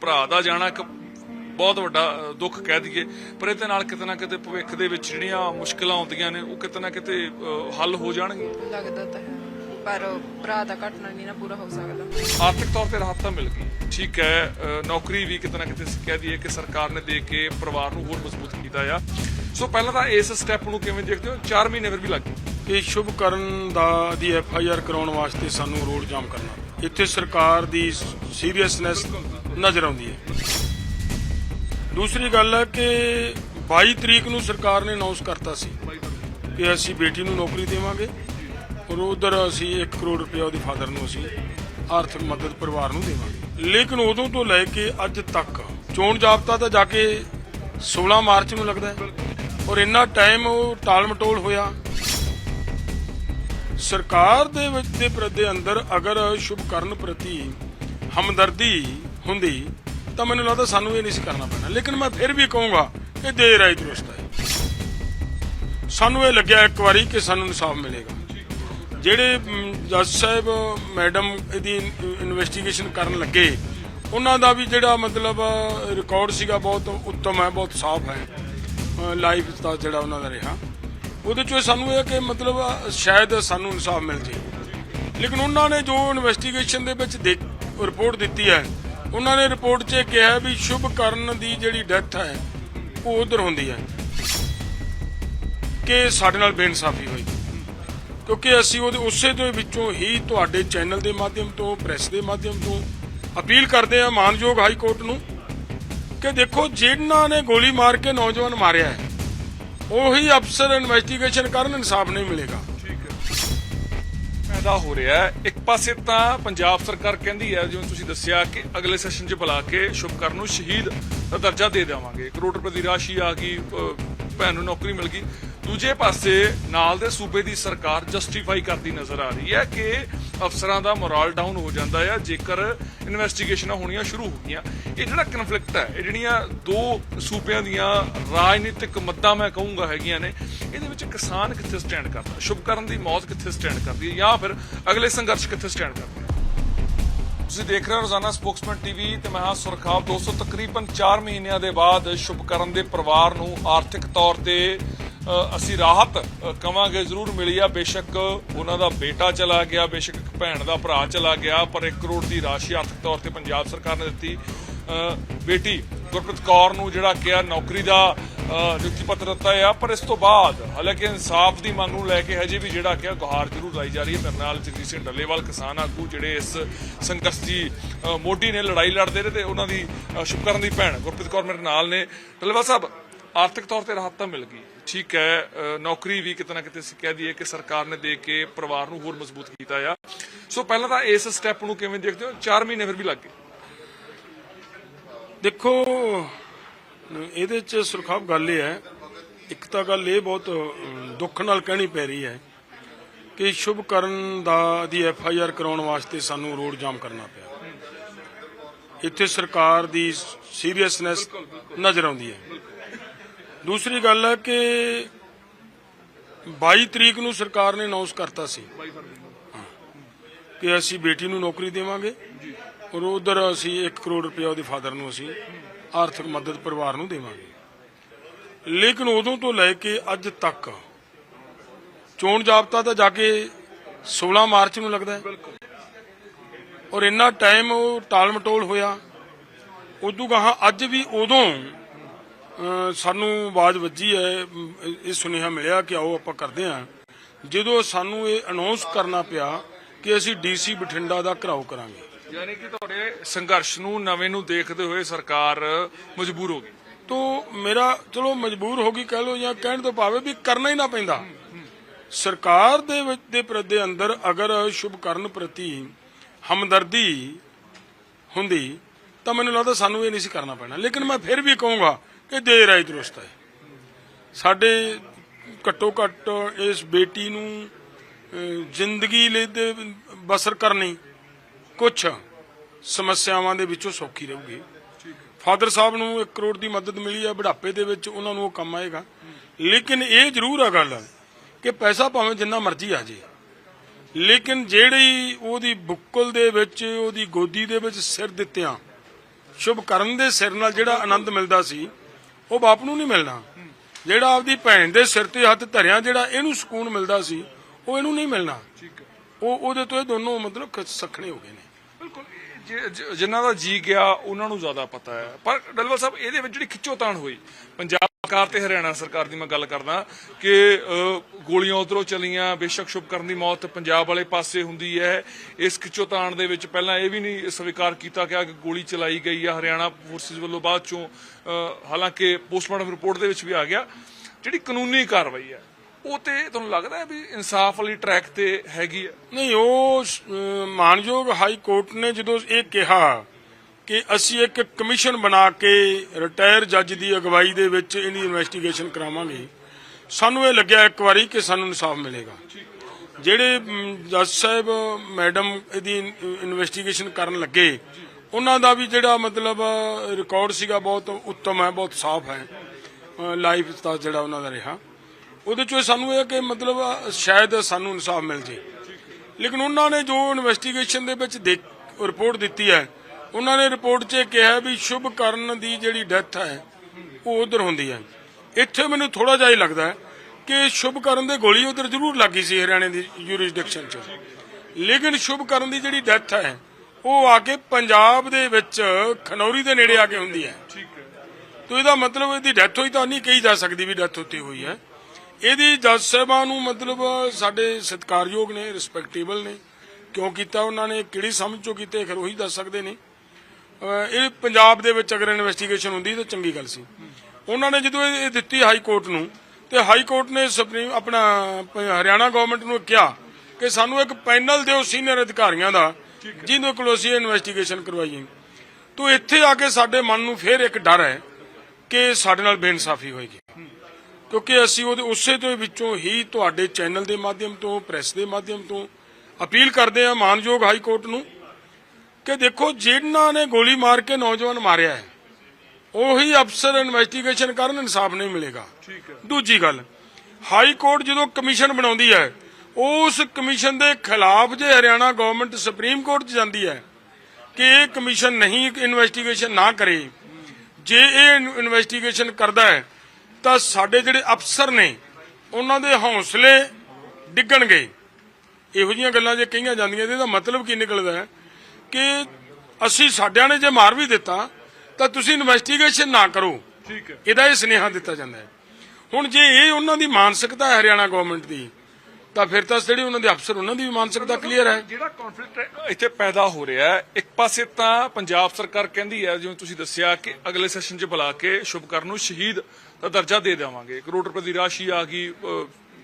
ਭਰਾ ਦਾ ਜਾਣਾ ਇੱਕ ਬਹੁਤ ਵੱਡਾ ਦੁੱਖ ਕਹਿ ਦਈਏ ਪਰ ਇਹਦੇ ਨਾਲ ਕਿਤੇ ਨਾ ਕਿਤੇ ਭਵਿੱਖ ਦੇ ਵਿੱਚ ਜਿਹੜੀਆਂ ਮੁਸ਼ਕਲਾਂ ਆਉਂਦੀਆਂ ਨੇ ਉਹ ਕਿਤੇ ਨਾ ਕਿਤੇ ਹੱਲ ਹੋ ਜਾਣਗੀਆਂ। ਲੱਗਦਾ ਤਾਂ ਹੈ ਪਰ ਭਰਾ ਦਾ ਘਟਨਾ ਨਹੀਂ ਨਾ ਪੂਰਾ ਹੋ ਸਕਦਾ। ਆਰਥਿਕ ਤੌਰ ਤੇ ਰਾਹਤ ਤਾਂ ਮਿਲ ਗਈ ਠੀਕ ਹੈ ਨੌਕਰੀ ਵੀ ਕਿਤੇ ਨਾ ਕਿਤੇ ਕਹਿ ਦਈਏ ਕਿ ਸਰਕਾਰ ਨੇ ਦੇ ਕੇ ਪਰਿਵਾਰ ਨੂੰ ਹੋਰ ਮਜ਼ਬੂਤ ਕੀਤਾ ਆ। ਸੋ ਪਹਿਲਾਂ ਤਾਂ ਇਸ ਸਟੈਪ ਨੂੰ ਕਿਵੇਂ ਦੇਖਦੇ ਹੋ? 4 ਮਹੀਨੇ ਫਿਰ ਵੀ ਲੱਗ ਗਏ। ਇਹ ਸ਼ੁਭ ਕਰਨ ਦਾ ਦੀ ਐਫ ਆਈ ਆਰ ਕਰਾਉਣ ਵਾਸਤੇ ਸਾਨੂੰ ਰੋਡ ਜਾਮ ਕਰਨਾ। ਇੱਥੇ ਸਰਕਾਰ ਦੀ ਸੀਰੀਅਸਨੈਸ ਨਜ਼ਰ ਆਉਂਦੀ ਹੈ। ਦੂਸਰੀ ਗੱਲ ਹੈ ਕਿ 22 ਤਰੀਕ ਨੂੰ ਸਰਕਾਰ ਨੇ ਅਨਾਉਂਸ ਕਰਤਾ ਸੀ ਕਿ ਅਸੀਂ ਬੇਟੀ ਨੂੰ ਨੌਕਰੀ ਦੇਵਾਂਗੇ ਔਰ ਉਧਰ ਅਸੀਂ 1 ਕਰੋੜ ਰੁਪਏ ਉਹਦੇ ਫਾਦਰ ਨੂੰ ਅਸੀਂ ਆਰਥਿਕ ਮਦਦ ਪਰਿਵਾਰ ਨੂੰ ਦੇਵਾਂਗੇ। ਲੇਕਿਨ ਉਦੋਂ ਤੋਂ ਲੈ ਕੇ ਅੱਜ ਤੱਕ ਚੋਣ ਜਾਬਤਾ ਤਾਂ ਜਾ ਕੇ 16 ਮਾਰਚ ਨੂੰ ਲੱਗਦਾ ਔਰ ਇੰਨਾ ਟਾਈਮ ਉਹ ਟਾਲ ਮਟੋਲ ਹੋਇਆ। ਸਰਕਾਰ ਦੇ ਵਿੱਚ ਦੇ ਪ੍ਰਦੇ ਅੰਦਰ ਅਗਰ ਸ਼ੁਭਕਰਨ ਪ੍ਰਤੀ ਹਮਦਰਦੀ ਹੁੰਦੀ, ਤਾਂ ਮੈਨੂੰ ਲੱਗਦਾ ਸਾਨੂੰ ਇਹ ਨਹੀਂ ਸੀ ਕਰਨਾ ਪੈਣਾ। ਲੇਕਿਨ ਮੈਂ ਫਿਰ ਵੀ ਕਹੂੰਗਾ ਕਿ ਦੇਰ ਆਈ ਦਰੁਸਤ ਹੈ, ਸਾਨੂੰ ਇਹ ਲੱਗਿਆ ਇੱਕ ਵਾਰੀ ਕਿ ਸਾਨੂੰ ਇਨਸਾਫ ਮਿਲੇਗਾ। ਜਿਹੜੇ ਜੱਜ ਸਾਹਿਬ, ਮੈਡਮ ਇਹਦੀ ਇਨਵੈਸਟੀਗੇਸ਼ਨ ਕਰਨ ਲੱਗੇ, ਉਹਨਾਂ ਦਾ ਵੀ ਜਿਹੜਾ ਮਤਲਬ ਰਿਕਾਰਡ ਸੀਗਾ ਬਹੁਤ ਉੱਤਮ ਹੈ, ਬਹੁਤ ਸਾਫ਼ ਹੈ। ਲਾਈਫ ਦਾ ਜਿਹੜਾ ਉਹਨਾਂ ਦਾ ਰਿਹਾ। ਉਹਦੇ ਚੋਂ ਸਾਨੂੰ ਇਹ ਕਿ ਮਤਲਬ ਸ਼ਾਇਦ ਸਾਨੂੰ ਇਨਸਾਫ ਮਿਲ ਜੇ। ਲੇਕਿਨ ਉਹਨਾਂ ਨੇ ਜੋ ਇਨਵੈਸਟੀਗੇਸ਼ਨ ਦੇ ਵਿੱਚ ਰਿਪੋਰਟ ਦਿੱਤੀ ਹੈ, ਉਹਨਾਂ ਨੇ ਰਿਪੋਰਟ 'ਚ ਕਿਹਾ ਵੀ ਸ਼ੁਭ ਕਰਨ ਦੀ ਜਿਹੜੀ ਡੈਥ ਹੈ, ਉਹ ਉਧਰ ਹੁੰਦੀ ਹੈ। ਕਿ ਸਾਡੇ ਨਾਲ ਬੇਇਨਸਾਫੀ ਹੋਈ। ਕਿਉਂਕਿ ਅਸੀਂ ਉਹਦੇ ਉਸੇ ਦੇ ਵਿੱਚੋਂ ਹੀ ਤੁਹਾਡੇ ਚੈਨਲ ਦੇ ਮਾਧਿਅਮ ਤੋਂ ਪ੍ਰੈਸ ਦੇ ਮਾਧਿਅਮ ਤੋਂ ਅਪੀਲ ਕਰਦੇ ਹਾਂ ਮਾਨਯੋਗ ਹਾਈ ਕੋਰਟ ਨੂੰ ਕਿ ਦੇਖੋ, ਜਿਨ੍ਹਾਂ ਨੇ ਗੋਲੀ ਮਾਰ ਕੇ ਨੌਜਵਾਨ ਮਾਰਿਆ ਹੈ ਉਹੀ ਅਫਸਰ ਇਨਵੈਸਟੀਗੇਸ਼ਨ ਕਰਨ ਇਨਸਾਫ ਨਹੀਂ ਮਿਲੇਗਾ। ਪੈਦਾ ਹੋ। ਰਿਹਾ ਹੈ। ਇੱਕ ਪਾਸੇ ਤਾਂ ਪੰਜਾਬ ਸਰਕਾਰ ਕਹਿੰਦੀ ਹੈ, ਜਿਵੇਂ ਤੁਸੀਂ ਦੱਸਿਆ ਕਿ ਅਗਲੇ ਸੈਸ਼ਨ 'ਚ ਬੁਲਾ ਕੇ ਸ਼ੁਭਕਰਨ ਨੂੰ ਸ਼ਹੀਦ ਦਾ ਦਰਜਾ ਦੇ ਦੇਵਾਂਗੇ। ਕਰੋੜ ਰੁਪਏ ਦੀ ਰਾਸ਼ੀ ਆ ਗਈ ਭੈਣ ਨੂੰ ਨੌਕਰੀ ਮਿਲ ਗਈ। ਦੂਜੇ ਪਾਸੇ ਨਾਲ ਦੇ ਸੂਬੇ ਦੀ ਸਰਕਾਰ ਜਸਟੀਫਾਈ ਕਰਦੀ ਨਜ਼ਰ ਆ ਰਹੀ ਹੈ ਕਿ ਅਫਸਰਾਂ ਦਾ ਮੋਰਲ ਡਾਊਨ ਹੋ ਜਾਂਦਾ ਹੈ ਜੇਕਰ ਇਨਵੈਸਟੀਗੇਸ਼ਨਾਂ ਹੋਣੀਆਂ ਸ਼ੁਰੂ ਹੋ ਗਈਆਂ। ਇਹ ਜਿਹੜਾ ਕਨਫਲਿਕਟ ਹੈ, ਇਹ ਜਿਹੜੀਆਂ ਦੋ ਸੂਬਿਆਂ ਦੀਆਂ ਰਾਜਨੀਤਿਕ ਮੱਦਾਂ ਮੈਂ ਕਹੂੰਗਾ ਹੈਗੀਆਂ ਨੇ, ਇਹਦੇ ਵਿੱਚ ਕਿਸਾਨ ਕਿੱਥੇ ਸਟੈਂਡ ਕਰਦਾ? ਸ਼ੁਭਕਰਨ ਦੀ ਮੌਤ ਕਿੱਥੇ ਸਟੈਂਡ ਕਰਦੀ ਹੈ ਜਾਂ ਫਿਰ ਅਗਲੇ ਸੰਘਰਸ਼ ਕਿੱਥੇ ਸਟੈਂਡ ਕਰਦਾ ਤੁਸੀਂ ਦੇਖ ਰਹੇ ਹੋ ਰੋਜ਼ਾਨਾ ਸਪੋਕਸਮੈਨ ਟੀਵੀ ਤੇ ਮੈਂ ਹਾਂ ਸੁਰਖਾਬ ਦੋਸਤੋ ਤਕਰੀਬਨ 4 ਮਹੀਨਿਆਂ ਦੇ ਬਾਅਦ ਸ਼ੁਭਕਰਨ ਦੇ ਪਰਿਵਾਰ ਨੂੰ ਆਰਥਿਕ ਤੌਰ ਤੇ ਅਸੀਂ ਰਾਹਤ ਅ, ਕਵਾਂਗੇ ਜ਼ਰੂਰ ਮਿਲੀ ਆ। ਬੇਸ਼ੱਕ ਉਹਨਾਂ ਦਾ ਬੇਟਾ ਚਲਾ ਗਿਆ ਬੇਸ਼ੱਕ ਭੈਣ ਦਾ ਭਰਾ ਚਲਾ ਗਿਆ ਪਰ 1 ਕਰੋੜ ਦੀ ਰਾਸ਼ੀ ਆਰਥਿਕ ਤੌਰ ਤੇ ਪੰਜਾਬ ਸਰਕਾਰ ਨੇ ਦਿੱਤੀ। ਬੇਟੀ ਗੁਰਪ੍ਰੀਤ ਕੌਰ ਨੂੰ ਜਿਹੜਾ ਕਿਹਾ ਨੌਕਰੀ ਦਾ ਨਿਯੁਕਤੀ ਪੱਤਰ ਦਿੱਤਾ ਆ ਪਰ ਇਸ ਤੋਂ ਬਾਅਦ ਹਾਲਾਂਕਿ ਇਨਸਾਫ ਦੀ ਮੰਗ ਨੂੰ ਲੈ ਕੇ ਹਜੇ ਵੀ ਜਿਹੜਾ ਕਿਹਾ ਗੁਹਾਰ ਜ਼ਰੂਰ ਲਾਈ ਜਾ ਰਹੀ ਹੈ। ਮੇਰੇ ਨਾਲ ਜਗਜੀਤ ਸਿੰਘ ਡੱਲੇਵਾਲ ਕਿਸਾਨ ਆਗੂ ਜਿਹੜੇ ਇਸ ਸੰਘਰਸ਼ ਦੀ ਮੋਢੀ ਨੇ ਲੜਾਈ ਲੜਦੇ ਰਹੇ ਤੇ ਉਹਨਾਂ ਦੀ ਸ਼ੁਭਕਰਨ ਦੀ ਭੈਣ ਗੁਰਪ੍ਰੀਤ ਕੌਰ ਮੇਰੇ ਨਾਲ ਨੇ। ਡੱਲੇਵਾਲ ਸਾਹਿਬ ਆਰਥਿਕ ਤੌਰ ਤੇ ਰਾਹਤ ਤਾਂ ਮਿਲ ਗਈ। ਠੀਕ ਹੈ ਨੌਕਰੀ ਵੀ ਕਿਤੇ ਨਾ ਕਿਤੇ ਅਸੀਂ ਕਹਿ ਦਈਏ ਕਿ ਸਰਕਾਰ ਨੇ ਦੇ ਕੇ ਪਰਿਵਾਰ ਨੂੰ ਹੋਰ ਮਜ਼ਬੂਤ ਕੀਤਾ ਆ। ਸੋ ਪਹਿਲਾਂ ਤਾਂ ਇਸ ਸਟੈਪ ਨੂੰ ਕਿਵੇਂ ਦੇਖਦੇ ਹੋ? 4 ਮਹੀਨੇ ਫਿਰ ਵੀ ਲੱਗ ਗਏ। ਦੇਖੋ ਇਹਦੇ ਚ ਸੁਰਖਾਬ ਗੱਲ ਇਹ ਹੈ ਇੱਕ ਤਾਂ ਗੱਲ ਇਹ ਬਹੁਤ ਦੁੱਖ ਨਾਲ ਕਹਿਣੀ ਪੈ ਰਹੀ ਹੈ ਕਿ ਸ਼ੁਭ ਕਰਨ ਦਾ ਦੀ ਐਫ ਆਈ ਆਰ ਕਰਾਉਣ ਵਾਸਤੇ ਸਾਨੂੰ ਰੋਡ ਜਾਮ ਕਰਨਾ ਪਿਆ। ਇੱਥੇ ਸਰਕਾਰ ਦੀ ਸੀਰੀਅਸਨੈਸ ਨਜ਼ਰ ਆਉਂਦੀ ਹੈ। ਦੂਸਰੀ ਗੱਲ ਹੈ ਕਿ 22 ਤਰੀਕ ਨੂੰ ਸਰਕਾਰ ਨੇ ਅਨਾਉਂਸ ਕਰਤਾ ਸੀ। ਕਿ ਅਸੀਂ ਬੇਟੀ ਨੂੰ ਨੌਕਰੀ ਦੇਵਾਂਗੇ ਔਰ ਉਧਰ ਅਸੀਂ 1 ਕਰੋੜ ਰੁਪਏ ਉਹਦੇ ਫਾਦਰ ਨੂੰ ਅਸੀਂ ਆਰਥਿਕ ਮਦਦ ਪਰਿਵਾਰ ਨੂੰ ਦੇਵਾਂਗੇ। ਲੇਕਿਨ ਉਦੋਂ ਤੋਂ ਲੈ ਕੇ ਅੱਜ ਤੱਕ ਚੋਣ ਜਾਬਤਾ ਤਾਂ ਜਾ ਕੇ 16 ਮਾਰਚ ਨੂੰ ਲੱਗਦਾ ਹੈ। ਔਰ ਇੰਨਾ ਟਾਈਮ ਉਹ ਟਾਲ ਮਟੋਲ ਹੋਇਆ। ਉਦੋਂ ਗਾਹਾਂ ਅੱਜ ਵੀ ਉਦੋਂ ਸਾਨੂੰ ਆਵਾਜ਼ ਵੱਜੀ ਹੈ ਇਹ ਸੁਨੇਹਾ ਮਿਲਿਆ ਕਿ ਆਓ ਆਪਾਂ ਕਰਦੇ ਹਾਂ। ਜਦੋਂ ਸਾਨੂੰ ਇਹ ਅਨਾਉਂਸ ਕਰਨਾ ਪਿਆ ਕਿ ਅਸੀਂ ਡੀਸੀ ਬਠਿੰਡਾ ਦਾ ਘਰਾਓ ਕਰਾਂਗੇ। ਯਾਨੀ ਕਿ ਤੁਹਾਡੇ ਸੰਘਰਸ਼ ਨੂੰ ਨਵੇਂ ਨੂੰ ਦੇਖਦੇ ਹੋਏ ਸਰਕਾਰ ਮਜਬੂਰ ਹੋ ਗਈ। ਤੋ ਮੇਰਾ ਚਲੋ ਮਜਬੂਰ ਹੋ ਗਈ ਕਹਿ ਲੋ ਜਾਂ ਕਹਿਣ ਤੋਂ ਭਾਵੇਂ ਵੀ ਕਰਨਾ ਹੀ ਨਾ ਪੈਂਦਾ। ਸਰਕਾਰ ਦੇ ਵਿੱਚ ਦੇ ਪ੍ਰਦੇ ਅੰਦਰ ਅਗਰ ਸ਼ੁਭਕਰਨ ਪ੍ਰਤੀ ਹਮਦਰਦੀ ਹੁੰਦੀ ਤਾਂ ਮੈਨੂੰ ਲੱਗਦਾ ਸਾਨੂੰ ਇਹ ਨਹੀਂ ਸੀ ਕਰਨਾ ਪੈਣਾ। ਲੇਕਿਨ ਮੈਂ ਫਿਰ ਵੀ ਕਹੂੰਗਾ ਇਹ ਦੇਰ ਆਈ ਦਰੁਸਤ ਹੈ। ਸਾਡੇ ਘੱਟੋ ਘੱਟ ਇਸ ਬੇਟੀ ਨੂੰ ਜ਼ਿੰਦਗੀ ਲਈ ਦੇ ਬਸਰ ਕਰਨੀ ਕੁਝ ਸਮੱਸਿਆਵਾਂ ਦੇ ਵਿੱਚੋਂ ਸੌਖੀ ਰਹੂਗੀ। ਫਾਦਰ ਸਾਹਿਬ ਨੂੰ 1 ਕਰੋੜ ਦੀ ਮਦਦ ਮਿਲੀ ਹੈ ਬੁਢਾਪੇ ਦੇ ਵਿੱਚ ਉਹਨਾਂ ਨੂੰ ਉਹ ਕੰਮ ਆਏਗਾ। ਲੇਕਿਨ ਇਹ ਜ਼ਰੂਰ ਆ ਗੱਲ ਕਿ ਪੈਸਾ ਭਾਵੇਂ ਜਿੰਨਾ ਮਰਜ਼ੀ ਆ ਜੇ, ਲੇਕਿਨ ਜਿਹੜੀ ਉਹਦੀ ਬੁੱਕਲ ਦੇ ਵਿੱਚ, ਉਹਦੀ ਗੋਦੀ ਦੇ ਵਿੱਚ ਸਿਰ ਦਿੱਤਿਆਂ ਸ਼ੁਭ ਕਰਨ ਦੇ ਸਿਰ ਨਾਲ ਜਿਹੜਾ ਆਨੰਦ ਮਿਲਦਾ ਸੀ ਉਹ ਬਾਪ ਨੂੰ ਨਹੀਂ ਮਿਲਣਾ। ਜਿਹੜਾ ਆਪਦੀ ਭੈਣ ਦੇ ਸਿਰ ਤੇ ਹੱਥ ਧਰਿਆ ਜਿਹੜਾ ਇਹਨੂੰ ਸਕੂਨ ਮਿਲਦਾ ਸੀ ਉਹ ਇਹਨੂੰ ਨਹੀਂ ਮਿਲਣਾ। ਉਹ ਉਹਦੇ ਤੋਂ ਇਹ ਦੋਨੋਂ ਮਤਲਬ ਸੱਖਣੇ ਹੋ ਗਏ ਨੇ। ਬਿਲਕੁਲ। ਜਿਨ੍ਹਾਂ ਦਾ ਜੀ ਗਿਆ, ਉਹਨਾਂ ਨੂੰ ਜ਼ਿਆਦਾ ਪਤਾ ਹੈ। ਪਰ ਡਲਵਰ ਸਾਹਿਬ, ਇਹਦੇ ਵਿੱਚ ਜਿਹੜੀ ਖਿੱਚੋਤਾਣ ਹੋਈ, ਪੰਜਾਬ ਸਰਕਾਰ ਤੇ ਹਰਿਆਣਾ ਸਰਕਾਰ ਦੀ ਮੈਂ ਗੱਲ ਕਰਦਾ ਕਿ ਗੋਲੀਆਂ ਉਧਰੋਂ ਚਲੀਆਂ, ਬੇਸ਼ੱਕ ਸ਼ੁਭਕਰਨ ਦੀ ਮੌਤ ਪੰਜਾਬ ਵਾਲੇ ਪਾਸੇ ਹੁੰਦੀ ਹੈ। ਇਸ ਖਿੱਚੋਤਾਣ ਦੇ ਵਿੱਚ ਪਹਿਲਾਂ ਇਹ ਵੀ ਨਹੀਂ ਸਵੀਕਾਰ ਕੀਤਾ ਗਿਆ ਕਿ ਗੋਲੀ ਚਲਾਈ ਗਈ ਹੈ ਹਰਿਆਣਾ ਫੋਰਸਿਸ ਵੱਲੋਂ ਬਾਅਦ ਚੋਂ ਹਾਲਾਂਕਿ ਪੋਸਟਮਾਰਟਮ ਰਿਪੋਰਟ ਦੇ ਵਿੱਚ ਵੀ ਆ ਗਿਆ। ਜਿਹੜੀ ਕਾਨੂੰਨੀ ਕਾਰਵਾਈ ਹੈ ਉਹ ਤੇ ਤੁਹਾਨੂੰ ਲੱਗਦਾ ਵੀ ਇਨਸਾਫ ਵਾਲੀ ਟਰੈਕ ਤੇ ਹੈਗੀ ਹੈ? ਨਹੀਂ, ਉਹ ਮਾਨਯੋਗ ਹਾਈ ਕੋਰਟ ਨੇ ਜਦੋਂ ਇਹ ਕਿਹਾ ਕਿ ਅਸੀਂ ਇੱਕ ਕਮਿਸ਼ਨ ਬਣਾ ਕੇ ਰਿਟਾਇਰ ਜੱਜ ਦੀ ਅਗਵਾਈ ਦੇ ਵਿੱਚ ਇਹਦੀ ਇਨਵੈਸਟੀਗੇਸ਼ਨ ਕਰਾਵਾਂਗੇ, ਸਾਨੂੰ ਇਹ ਲੱਗਿਆ ਇੱਕ ਵਾਰੀ ਕਿ ਸਾਨੂੰ ਇਨਸਾਫ ਮਿਲੇਗਾ। ਜਿਹੜੇ ਜੱਜ ਸਾਹਿਬ, ਮੈਡਮ ਇਹਦੀ ਇਨਵੈਸਟੀਗੇਸ਼ਨ ਕਰਨ ਲੱਗੇ, ਉਹਨਾਂ ਦਾ ਵੀ ਜਿਹੜਾ ਮਤਲਬ ਰਿਕਾਰਡ ਸੀਗਾ ਬਹੁਤ ਉੱਤਮ ਹੈ, ਬਹੁਤ ਸਾਫ਼ ਹੈ ਲਾਈਫ ਦਾ ਜਿਹੜਾ ਉਹਨਾਂ ਦਾ ਰਿਹਾ। ਉਹਦੇ ਚੋਂ ਸਾਨੂੰ ਇਹ ਕਿ ਮਤਲਬ ਸ਼ਾਇਦ ਸਾਨੂੰ ਇਨਸਾਫ ਮਿਲ ਜੇ। ਲੇਕਿਨ ਉਹਨਾਂ ਨੇ ਜੋ ਇਨਵੈਸਟੀਗੇਸ਼ਨ ਦੇ ਵਿੱਚ ਰਿਪੋਰਟ ਦਿੱਤੀ ਹੈ ਉਹਨਾਂ ਨੇ ਰਿਪੋਰਟ 'ਚ ਇਹ ਕਿਹਾ ਵੀ ਸ਼ੁਭ ਕਰਨ ਦੀ ਜਿਹੜੀ ਡੈਥ ਹੈ ਉਹ ਉਧਰ ਹੁੰਦੀ ਹੈ। ਇੱਥੇ ਮੈਨੂੰ ਥੋੜਾ ਜਿਹਾ ਹੀ ਲੱਗਦਾ ਕਿ ਸ਼ੁਭ ਕਰਨ ਦੇ ਗੋਲੀ ਉਧਰ ਜ਼ਰੂਰ ਲੱਗੀ ਸੀ ਹਰਿਆਣੇ ਦੀ ਯੂਰਿਸਡਿਕਸ਼ਨ 'ਚ। ਲੇਕਿਨ ਸ਼ੁਭ ਕਰਨ ਦੀ ਜਿਹੜੀ ਡੈਥ ਹੈ ਉਹ ਆ ਕੇ ਪੰਜਾਬ ਦੇ ਵਿੱਚ ਖਨੌਰੀ ਦੇ ਨੇੜੇ ਆ ਕੇ ਹੁੰਦੀ ਹੈ। ਠੀਕ ਹੈ। ਤੋ ਇਹਦਾ ਮਤਲਬ ਇਹਦੀ ਡੈਥ ਹੋਈ ਤਾਂ ਨਹੀਂ ਕਹੀ ਜਾ ਸਕਦੀ ਵੀ ਡੈਥ ਉੱਤੇ ਹੋਈ ਹੈ। ਇਹਦੀ ਜੱਜ ਸਾਹਿਬਾਂ ਨੂੰ ਮਤਲਬ ਸਾਡੇ ਸਤਿਕਾਰਯੋਗ ਨੇ ਰਿਸਪੈਕਟੇਬਲ ਨੇ, ਕਿਉਂ ਕੀਤਾ, ਉਹਨਾਂ ਨੇ ਕਿਹੜੀ ਸਮਝ ਚੋਂ ਕੀਤੇ ਫਿਰ ਉਹੀ ਦੱਸ ਸਕਦੇ ਨੇ। ਇਹ ਪੰਜਾਬ ਦੇ ਵਿੱਚ ਅਗਰ ਇਨਵੈਸਟੀਗੇਸ਼ਨ ਹੁੰਦੀ ਤਾਂ ਚੰਗੀ ਗੱਲ ਸੀ। ਉਹਨਾਂ ਨੇ ਜਦੋਂ ਇਹ ਦਿੱਤੀ ਹਾਈ ਕੋਰਟ ਨੂੰ, ਤੇ ਹਾਈ ਕੋਰਟ ਨੇ ਸੁਪਰੀਮ ਆਪਣਾ, ਹਰਿਆਣਾ ਗਵਰਨਮੈਂਟ ਨੂੰ ਕਿਹਾ ਕਿ ਸਾਨੂੰ ਇੱਕ ਪੈਨਲ ਦਿਓ ਸੀਨੀਅਰ ਅਧਿਕਾਰੀਆਂ ਦਾ, ਜਿਹਦੇ ਕੋਲ ਅਸੀਂ ਇਨਵੈਸਟੀਗੇਸ਼ਨ ਕਰਵਾਈਏ। ਤੋ ਇੱਥੇ ਆ ਕੇ ਸਾਡੇ ਮਨ ਨੂੰ ਫੇਰ ਇੱਕ ਡਰ ਹੈ ਕਿ ਸਾਡੇ ਨਾਲ ਬੇਇਨਸਾਫੀ ਹੋਏਗੀ। ਕਿਉਂਕਿ ਅਸੀਂ ਉਹਦੇ ਉਸੇ ਤੋਂ ਵਿੱਚੋਂ ਹੀ ਤੁਹਾਡੇ ਚੈਨਲ ਦੇ ਮਾਧਿਅਮ ਤੋਂ ਪ੍ਰੈਸ ਦੇ ਮਾਧਿਅਮ ਤੋਂ ਅਪੀਲ ਕਰਦੇ ਹਾਂ ਮਾਨਯੋਗ ਹਾਈ ਕੋਰਟ ਨੂੰ ਕਿ ਦੇਖੋ ਜਿਨ੍ਹਾਂ ਨੇ ਗੋਲੀ ਮਾਰ ਕੇ ਨੌਜਵਾਨ ਮਾਰਿਆ ਹੈ ਉਹੀ ਅਫਸਰ ਇਨਵੈਸਟੀਗੇਸ਼ਨ ਕਰਨ ਇਨਸਾਫ ਨਹੀਂ ਮਿਲੇਗਾ। ਠੀਕ ਹੈ। ਦੂਜੀ ਗੱਲ ਹਾਈ ਕੋਰਟ ਜਦੋਂ ਕਮਿਸ਼ਨ ਬਣਾਉਂਦੀ ਹੈ ਉਸ ਕਮਿਸ਼ਨ ਦੇ ਖਿਲਾਫ ਜੇ ਹਰਿਆਣਾ ਗਵਰਨਮੈਂਟ ਸੁਪਰੀਮ ਕੋਰਟ 'ਚ ਜਾਂਦੀ ਹੈ ਕਿ ਇਹ ਕਮਿਸ਼ਨ ਨਹੀਂ ਇਨਵੈਸਟੀਗੇਸ਼ਨ ਨਾ ਕਰੇ ਜੇ ਇਹ ਇਨਵੈਸਟੀਗੇਸ਼ਨ ਕਰਦਾ ਹੈ ਤਾਂ ਸਾਡੇ ਜਿਹੜੇ ਅਫਸਰ ਨੇ ਉਹਨਾਂ ਦੇ ਹੌਸਲੇ ਡਿੱਗਣਗੇ। ਇਹੋ ਜਿਹੀਆਂ ਗੱਲਾਂ ਜੇ ਕਹੀਆਂ ਜਾਂਦੀਆਂ ਇਹਦਾ ਮਤਲਬ ਕੀ ਨਿਕਲਦਾ ਹੈ ਕਿ ਅਸੀਂ ਸਾਡਿਆਂ ਨੇ ਜੇ ਮਾਰ ਵੀ ਦਿੱਤਾ ਤਾਂ ਤੁਸੀਂ ਇਨਵੈਸਟੀਗੇਸ਼ਨ ਨਾ ਕਰੋ। ਠੀਕ ਹੈ। ਇਹਦਾ ਇਹ ਸੁਨੇਹਾ ਦਿੱਤਾ ਜਾਂਦਾ ਹੈ। ਹੁਣ ਜੇ ਇਹ ਉਹਨਾਂ ਦੀ ਮਾਨਸਿਕਤਾ ਹੈ ਹਰਿਆਣਾ ਗਵਰਨਮੈਂਟ ਦੀ ਤਾਂ ਫਿਰ ਤਾਂ ਜਿਹੜੇ ਉਹਨਾਂ ਦੇ ਅਫਸਰ ਉਹਨਾਂ ਦੀ ਵੀ ਮਾਨਸਿਕਤਾ ਕਲੀਅਰ ਹੈ। ਜਿਹੜਾ ਕਨਫਲਿਕਟ ਇੱਥੇ ਪੈਦਾ ਹੋ ਰਿਹਾ ਹੈ ਇੱਕ ਪਾਸੇ ਤਾਂ ਪੰਜਾਬ ਸਰਕਾਰ ਕਹਿੰਦੀ ਹੈ ਜਿਵੇਂ ਤੁਸੀਂ ਦੱਸਿਆ ਕਿ ਅਗਲੇ ਸੈਸ਼ਨ 'ਚ ਬੁਲਾ ਕੇ ਸ਼ੁਭਕਰਨ ਨੂੰ ਸ਼ਹੀਦ ਦਾ ਦਰਜਾ ਦੇ ਦੇਵਾਂਗੇ। ਕਰੋੜ ਰੁਪਏ ਦੀ ਰਾਸ਼ੀ ਆ ਗਈ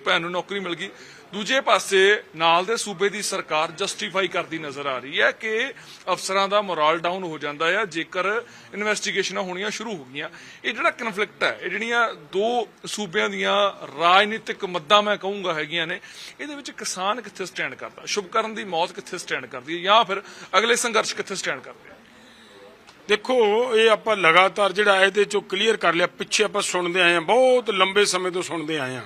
ਭੈਣ ਨੂੰ ਨੌਕਰੀ ਮਿਲ ਗਈ। ਦੂਜੇ ਪਾਸੇ ਨਾਲ ਦੇ ਸੂਬੇ ਦੀ ਸਰਕਾਰ ਜਸਟੀਫਾਈ ਕਰਦੀ ਨਜ਼ਰ ਆ ਰਹੀ ਹੈ ਕਿ ਅਫਸਰਾਂ ਦਾ ਮੋਰਲ ਡਾਊਨ ਹੋ ਜਾਂਦਾ ਹੈ ਜੇਕਰ ਇਨਵੈਸਟੀਗੇਸ਼ਨਾਂ ਹੋਣੀਆਂ ਸ਼ੁਰੂ ਹੋ ਗਈਆਂ। ਇਹ ਜਿਹੜਾ ਕਨਫਲਿਕਟ ਹੈ, ਇਹ ਜਿਹੜੀਆਂ ਦੋ ਸੂਬਿਆਂ ਦੀਆਂ ਰਾਜਨੀਤਿਕ ਮੱਦਾਂ ਮੈਂ ਕਹੂੰਗਾ ਹੈਗੀਆਂ ਨੇ, ਇਹਦੇ ਵਿੱਚ ਕਿਸਾਨ ਕਿੱਥੇ ਸਟੈਂਡ ਕਰਦਾ? ਸ਼ੁਭਕਰਨ ਦੀ ਮੌਤ ਕਿੱਥੇ ਸਟੈਂਡ ਕਰਦੀ ਹੈ ਜਾਂ ਫਿਰ ਅਗਲੇ ਸੰਘਰਸ਼ ਕਿੱਥੇ ਸਟੈਂਡ ਕਰਦੇ ਦੇਖੋ, ਇਹ ਆਪਾਂ ਲਗਾਤਾਰ ਜਿਹੜਾ ਇਹਦੇ ਚੋਂ ਕਲੀਅਰ ਕਰ ਲਿਆ, ਪਿੱਛੇ ਆਪਾਂ ਸੁਣਦੇ ਆਏ ਹਾਂ, ਬਹੁਤ ਲੰਬੇ ਸਮੇਂ ਤੋਂ ਸੁਣਦੇ ਆਏ ਹਾਂ।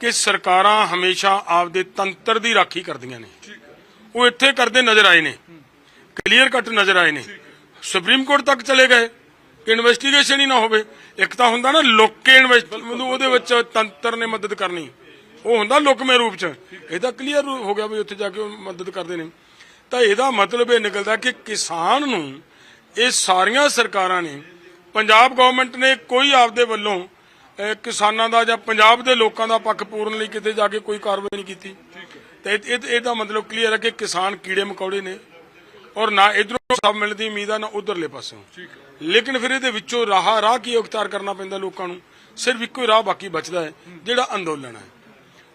ਕਿ ਸਰਕਾਰਾਂ ਹਮੇਸ਼ਾ ਆਪਦੇ ਤੰਤਰ ਦੀ ਰਾਖੀ ਕਰਦੀਆਂ ਨੇ। ਉਹ ਇੱਥੇ ਕਰਦੇ ਨਜ਼ਰ ਆਏ ਨੇ। ਕਲੀਅਰ ਕੱਟ ਨਜ਼ਰ ਆਏ ਨੇ। ਸੁਪਰੀਮ ਕੋਰਟ ਤੱਕ ਚਲੇ ਗਏ। ਕਿ ਇਨਵੈਸਟੀਗੇਸ਼ਨ ਹੀ ਨਾ ਹੋਵੇ। ਇੱਕ ਤਾਂ ਹੁੰਦਾ ਨਾ ਲੋਕੇ ਇਨਵੈਸਟ ਉਹਦੇ ਵਿੱਚ ਤੰਤਰ ਨੇ ਮਦਦ ਕਰਨੀ। ਉਹ ਹੁੰਦਾ ਲੋਕਮੇ ਰੂਪ ਚ। ਇਹ ਤਾਂ ਕਲੀਅਰ ਹੋ ਗਿਆ ਵੀ ਉੱਥੇ ਜਾ ਕੇ ਉਹ ਮਦਦ ਕਰਦੇ ਨੇ। ਤਾਂ ਇਹਦਾ ਮਤਲਬ ਇਹ ਨਿਕਲਦਾ ਕਿ ਕਿਸਾਨ ਨੂੰ ਇਹ ਸਾਰੀਆਂ ਸਰਕਾਰਾਂ ਨੇ, ਪੰਜਾਬ ਗਵਰਨਮੈਂਟ ਨੇ ਕੋਈ ਆਪਦੇ ਵੱਲੋਂ ਕਿਸਾਨਾਂ ਦਾ ਜਾਂ ਪੰਜਾਬ ਦੇ ਲੋਕਾਂ ਦਾ ਪੱਖ ਪੂਰਨ ਲਈ ਕਿਤੇ ਜਾ ਕੇ ਕੋਈ ਕਾਰਵਾਈ ਨਹੀਂ ਕੀਤੀ। ਤੇ ਇਹ- ਇਹ- ਇਹਦਾ ਮਤਲਬ ਕਲੀਅਰ ਹੈ ਕਿ ਕਿਸਾਨ ਕੀੜੇ ਮਕੌੜੇ ਨੇ ਔਰ ਨਾ ਇਧਰੋਂ ਸਭ ਮਿਲਦੀ ਉਮੀਦ ਆ ਨਾ ਉਧਰਲੇ ਪਾਸੋਂ ਲੇਕਿਨ ਫਿਰ ਇਹਦੇ ਵਿੱਚੋਂ ਰਾਹ ਰਾਹ ਕੀ ਅਖਤਿਆਰ ਕਰਨਾ ਪੈਂਦਾ ਲੋਕਾਂ ਨੂੰ? ਸਿਰਫ ਇੱਕੋ ਹੀ ਰਾਹ ਬਾਕੀ ਬਚਦਾ ਹੈ ਜਿਹੜਾ ਅੰਦੋਲਨ ਹੈ।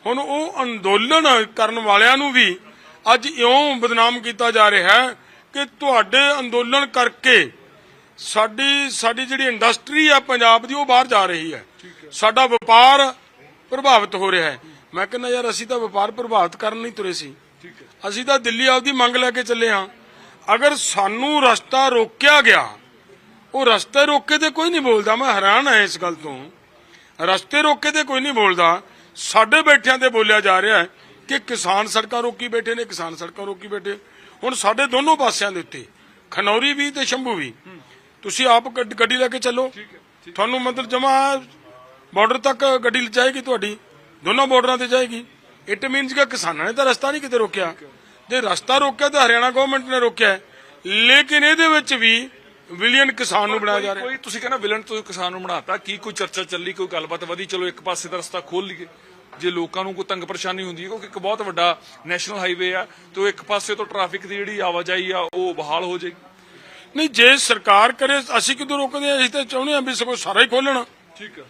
ਹੁਣ ਉਹ ਅੰਦੋਲਨ ਕਰਨ ਵਾਲਿਆਂ ਨੂੰ ਵੀ ਅੱਜ ਇਉਂ ਬਦਨਾਮ ਕੀਤਾ ਜਾ ਰਿਹਾ ਹੈ ਕਿ ਤੁਹਾਡੇ ਅੰਦੋਲਨ ਕਰਕੇ ਸਾਡੀ ਸਾਡੀ ਜਿਹੜੀ ਇੰਡਸਟਰੀ ਆ ਪੰਜਾਬ ਦੀ, ਉਹ ਬਾਹਰ ਜਾ ਰਹੀ ਹੈ। ਸਾਡਾ ਵਪਾਰ ਪ੍ਰਭਾਵਿਤ ਹੋ ਰਿਹਾ ਹੈ। ਮੈਂ ਕਹਿੰਦਾ, ਯਾਰ, ਅਸੀਂ ਤਾਂ ਵਪਾਰ ਪ੍ਰਭਾਵਿਤ ਕਰਨ ਨਹੀਂ ਤੁਰੇ ਸੀ। ਅਸੀਂ ਤਾਂ ਦਿੱਲੀ ਆਪਦੀ ਮੰਗ ਲੈ ਕੇ ਚੱਲੇ ਹਾਂ। ਅਗਰ ਸਾਨੂੰ ਰਸਤਾ ਰੋਕਿਆ ਗਿਆ, ਉਹ ਰਸਤੇ ਰੋਕੇ ਤੇ ਕੋਈ ਨਹੀਂ ਬੋਲਦਾ। ਮੈਂ ਹੈਰਾਨ ਹਾਂ ਇਸ ਗੱਲ ਤੋਂ। ਰਸਤੇ ਰੋਕੇ ਤੇ ਕੋਈ ਨਹੀਂ ਬੋਲਦਾ। ਸਾਡੇ ਬੈਠਿਆਂ ਤੇ ਬੋਲਿਆ ਜਾ ਰਿਹਾ ਹੈ ਕਿ ਕਿਸਾਨ ਸੜਕਾਂ ਰੋਕੀ ਬੈਠੇ ਨੇ, ਕਿਸਾਨ ਸੜਕਾਂ ਰੋਕੀ ਬੈਠੇ। ਹੁਣ ਸਾਡੇ ਦੋਨੋਂ ਪਾਸਿਆਂ ਦੇ ਉੱਤੇ, ਖਨੌਰੀ ਵੀ ਤੇ ਸ਼ੰਭੂ ਵੀ। ਤੁਸੀਂ ਆਪ ਗੱਡ- ਗੱਡੀ ਲੈ ਕੇ ਚੱਲੋ। ਤੁਹਾਨੂੰ ਮਤਲਬ ਜਮਾ ਬਾਰਡਰ ਤੱਕ ਗੱਡੀ ਜਾਏਗੀ ਤੁਹਾਡੀ। ਦੋਨੋਂ ਬਾਰਡਰਾਂ ਤੇ ਜਾਏਗੀ। ਇਟ ਮੀਨਸ ਕਿ ਕਿਸਾਨਾਂ ਨੇ ਤਾਂ ਰਸਤਾ ਨਹੀਂ ਕਿਤੇ ਰੋਕਿਆ। ਜੇ ਰਸਤਾ ਰੋਕਿਆ ਤਾਂ ਹਰਿਆਣਾ ਗਵਰਨਮੈਂਟ ਨੇ ਰੋਕਿਆ ਹੈ। ਲੇਕਿਨ ਇਹਦੇ ਵਿੱਚ ਵੀ ਵਿਲੀਅਨ ਕਿਸਾਨ ਨੂੰ ਬਣਾਇਆ ਜਾ ਰਿਹਾ ਕੋਈ ਤੁਸੀਂ ਕਹਿੰਦਾ ਵਿਲਨ ਤੋਂ ਕਿਸਾਨ ਨੂੰ ਬਣਾਤਾ। ਕੀ ਕੋਈ ਚਰਚਾ ਚੱਲੀ ਕੋਈ ਗੱਲਬਾਤ ਵਧੀ? ਚਲੋ ਇੱਕ ਪਾਸੇ ਦਾ ਰਸਤਾ ਖੋਲ ਲਈਏ। ਜੇ ਲੋਕਾਂ ਨੂੰ ਕੋਈ ਤੰਗ ਪਰੇਸ਼ਾਨੀ ਹੁੰਦੀ ਹੈ ਕਿਉਂਕਿ ਇੱਕ ਬਹੁਤ ਵੱਡਾ ਨੈਸ਼ਨਲ ਹਾਈਵੇ ਆ ਤੇ ਉਹ ਇੱਕ ਪਾਸੇ ਤੋਂ ਟ੍ਰੈਫਿਕ ਦੀ ਜਿਹੜੀ ਆਵਾਜਾਈ ਆ ਉਹ ਬਹਾਲ ਹੋ ਜਾਏਗੀ। ਨਹੀਂ ਜੇ ਸਰਕਾਰ ਕਰੇ ਅਸੀਂ ਕਿਦੋਂ ਰੋਕਦੇ ਹਾਂ? ਅਸੀਂ ਤਾਂ ਚਾਹੁੰਦੇ ਹਾਂ ਵੀ ਸਗੋਂ ਸਾਰਾ ਹੀ ਖੋਲਣਾ ਠੀਕ ਹੈ।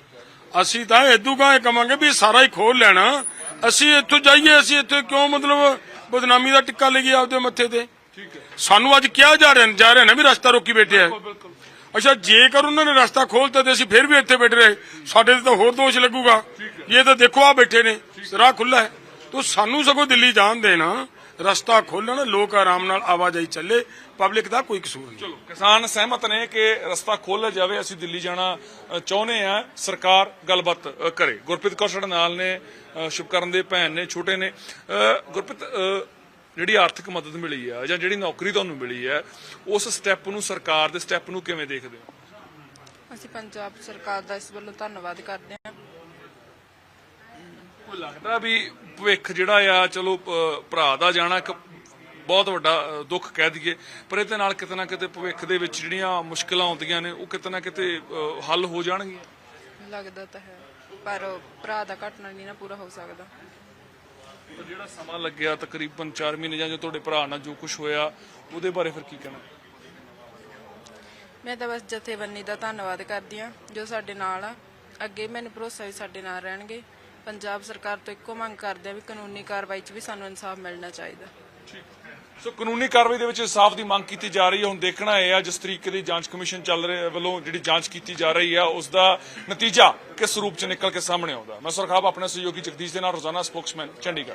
ਅਸੀਂ ਤਾਂ ਇਦੂਗਾ ਇਹ ਕਵਾਂਗੇ ਵੀ ਸਾਰਾ ਹੀ ਖੋਲ ਲੈਣਾ। ਅਸੀਂ ਇੱਥੋਂ ਜਾਈਏ ਅਸੀਂ ਇੱਥੇ ਕਿਉਂ ਮਤਲਬ ਬਦਨਾਮੀ ਦਾ ਟਿੱਕਾ ਲਈਏ ਆਪਦੇ ਮੱਥੇ ਤੇ? ਠੀਕ ਹੈ। ਸਾਨੂੰ ਅੱਜ ਕਿਹਾ ਜਾ ਰਿਹਾ ਜਾ ਰਿਹਾ ਨਾ ਵੀ ਰਸਤਾ ਰੋਕੀ ਬੈਠੇ ਆ। ਅੱਛਾ ਜੇਕਰ ਉਹਨਾਂ ਨੇ ਰਸਤਾ ਖੋਲਤਾ ਤੇ ਅਸੀਂ ਫਿਰ ਵੀ ਇੱਥੇ ਬੈਠੇ ਰਹੇ ਸਾਡੇ ਤੇ ਤਾਂ ਹੋਰ ਦੋਸ਼ ਲੱਗੂਗਾ। ਇਹ ਤਾਂ ਦੇਖੋ ਆ ਬੈਠੇ ਨੇ ਰਾਹ ਖੁੱਲਾ ਹੈ। ਤੋ ਸਾਨੂੰ ਸਗੋਂ ਦਿੱਲੀ ਜਾਣ ਦੇਣਾ ਰਸਤਾ ਖੋਲਣ ਲੋਕ ਆਰਾਮ ਨਾਲ ਆਵਾਜਾਈ ਚੱਲੇ ਪਬਲਿਕ ਦਾ ਕੋਈ ਕਸੂਰ ਨਹੀਂ। ਚਲੋ ਕਿਸਾਨ ਸਹਿਮਤ ਨੇ ਕਿ ਰਸਤਾ ਖੋਲ੍ਹਿਆ ਜਾਵੇ ਅਸੀਂ ਦਿੱਲੀ ਜਾਣਾ ਚਾਹੁੰਦੇ ਆ ਸਰਕਾਰ ਗੱਲਬਾਤ ਕਰੇ। ਗੁਰਪ੍ਰੀਤ ਕੌਰ ਸਾਡੇ ਨਾਲ ਨੇ ਸ਼ੁਭਕਰਨ ਦੇ ਭੈਣ ਨੇ ਛੋਟੇ ਨੇ। ਗੁਰਪ੍ਰੀਤ ਜਿਹੜੀ ਆਰਥਿਕ ਮਦਦ ਮਿਲੀ ਆ ਜਾਂ ਜਿਹੜੀ ਨੌਕਰੀ ਤੁਹਾਨੂੰ ਮਿਲੀ ਹੈ ਉਸ ਸਟੈਪ ਨੂੰ ਸਰਕਾਰ ਦੇ ਸਟੈਪ ਨੂੰ ਕਿਵੇਂ ਦੇਖਦੇ ਹੋ? ਅਸੀਂ ਪੰਜਾਬ ਸਰਕਾਰ ਦਾ ਇਸ ਵੱਲੋਂ ਧੰਨਵਾਦ ਕਰਦੇ ਹਾਂ। ਕੋਈ ਲੱਗਦਾ ਵੀ ਭਵਿੱਖ ਜਿਹੜਾ ਆ ਚਲੋ ਭਰਾ ਦਾ ਜਾਣਾ ਇੱਕ ਬਹੁਤ ਵੱਡਾ ਦੁੱਖ ਕਹਿ ਦਈਏ। ਪਰ ਇਹਦੇ ਨਾਲ ਕਿਤੇ ਨਾ ਕਿਤੇ ਭਵਿੱਖ ਦੇ ਵਿੱਚ ਜਿਹੜੀਆਂ ਮੁਸ਼ਕਲਾਂ ਆਉਂਦੀਆਂ ਨੇ ਉਹ ਕਿਤੇ ਨਾ ਕਿਤੇ ਹੱਲ ਹੋ ਜਾਣਗੀਆਂ। ਲੱਗਦਾ ਤਾਂ ਹੈ ਪਰ ਭਰਾ ਦਾ ਘਟਨਾ ਨਹੀਂ ਨਾ ਪੂਰਾ ਹੋ ਸਕਦਾ। ਜਿਹੜਾ ਸਮਾਂ ਲੱਗਿਆ ਤਕਰੀਬਨ 4 ਮਹੀਨੇ ਜਾਂ ਜੋ ਤੁਹਾਡੇ ਭਰਾ ਨਾਲ ਜੋ ਕੁਝ ਹੋਇਆ ਉਹਦੇ ਬਾਰੇ ਫਿਰ ਕੀ ਕਹਿਣਾ? ਮੈਂ ਤਾਂ ਬਸ ਜਥੇਬੰਦੀ ਦਾ ਧੰਨਵਾਦ ਕਰਦੀ ਹਾਂ ਜੋ ਸਾਡੇ ਨਾਲ ਆ। ਅੱਗੇ ਮੈਨੂੰ ਭਰੋਸਾ ਵੀ ਸਾਡੇ ਨਾਲ ਰਹਿਣਗੇ। ਪੰਜਾਬ ਸਰਕਾਰ ਤੋਂ ਇੱਕੋ ਮੰਗ ਕਰਦੇ ਆ ਵੀ ਕਾਨੂੰਨੀ ਕਾਰਵਾਈ 'ਚ ਵੀ ਸਾਨੂੰ ਇਨਸਾਫ ਮਿਲਣਾ ਚਾਹੀਦਾ। ਸੋ ਕਾਨੂੰਨੀ ਕਾਰਵਾਈ ਦੇ ਵਿੱਚ ਇਨਸਾਫ ਦੀ ਮੰਗ ਕੀਤੀ ਜਾ ਰਹੀ ਹੈ। ਹੁਣ ਦੇਖਣਾ ਇਹ ਆ, ਜਿਸ ਤਰੀਕੇ ਦੀ ਜਾਂਚ ਕਮਿਸ਼ਨ ਚੱਲ ਰਿਹਾ, ਵੱਲੋਂ ਜਿਹੜੀ ਜਾਂਚ ਕੀਤੀ ਜਾ ਰਹੀ ਹੈ ਉਸ ਦਾ ਨਤੀਜਾ ਕਿਸ ਰੂਪ ਚ ਨਿਕਲ ਕੇ ਸਾਹਮਣੇ ਆਉਂਦਾ। ਮੈਂ ਸੁਰਖਾਬ ਆਪਣੇ ਸਹਿਯੋਗੀ ਜਗਦੀਸ਼ ਦੇ ਨਾਲ ਰੋਜ਼ਾਨਾ ਸਪੋਕਸਮੈਨ, ਚੰਡੀਗੜ੍ਹ।